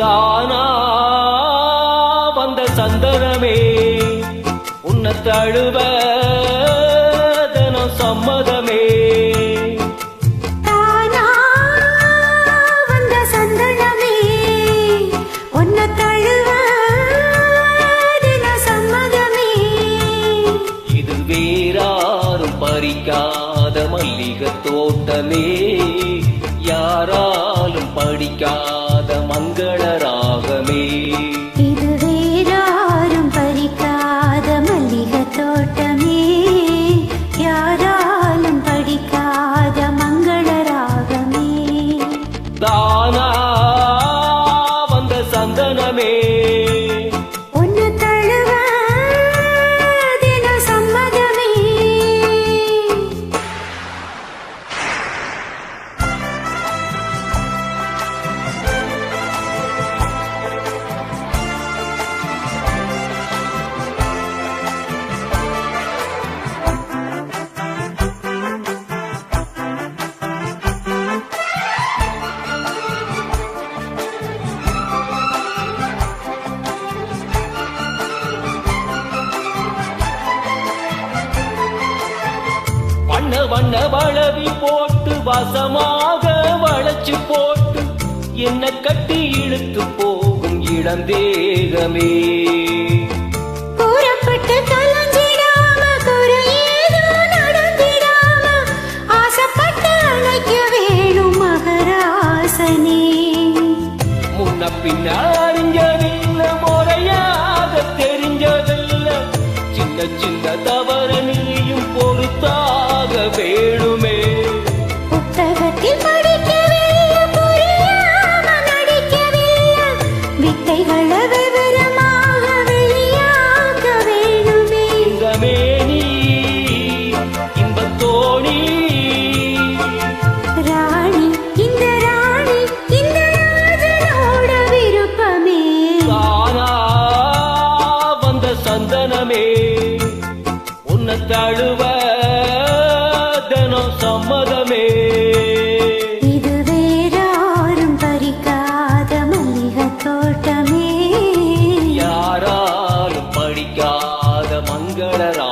தானா வந்த சந்தனமே உன்னை தழுவ வேறாரும் பறிக்காத மல்லிகை தோட்டமே. யாராலும் படிக்காத வண்ண வளவி போட்டு வசமாக வளைச்சு போட்டு என்ன கட்டி இழுத்து போகும் இளந்தேகமே பின்ன அறிஞ்சதில்ல முறையாக தெரிஞ்சதில்ல. சின்ன சின்ன வேணுமே. புத்தகத்தில் படிக்கவில்லை புரியாம நடிக்கவில்லை. வித்தைகளை விவரமாக வெளியாக்க வேணுமே. இந்த மேனி இன்பத்தோணி ராணி இந்த ராணி இந்த ராஜனோட விருப்பமே. தானா வந்த சந்தனமே. உன்னை தழுவ good at all.